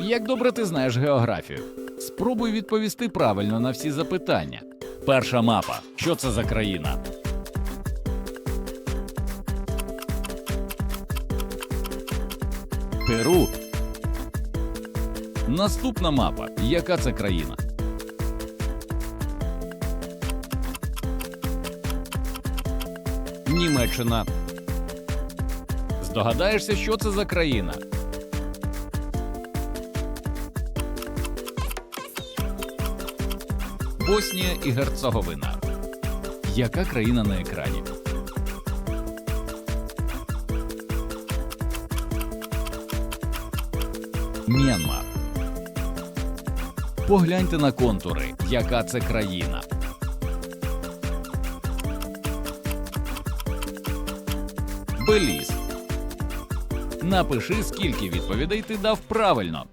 Як добре ти знаєш географію? Спробуй відповісти правильно на всі запитання. Перша мапа. Що це за країна? Перу. Наступна мапа. Яка це країна? Німеччина. Здогадаєшся, що це за країна? Боснія і Герцеговина. Яка країна на екрані? М'янма. Погляньте на контури. Яка це країна? Беліз. Напиши, скільки відповідей ти дав правильно.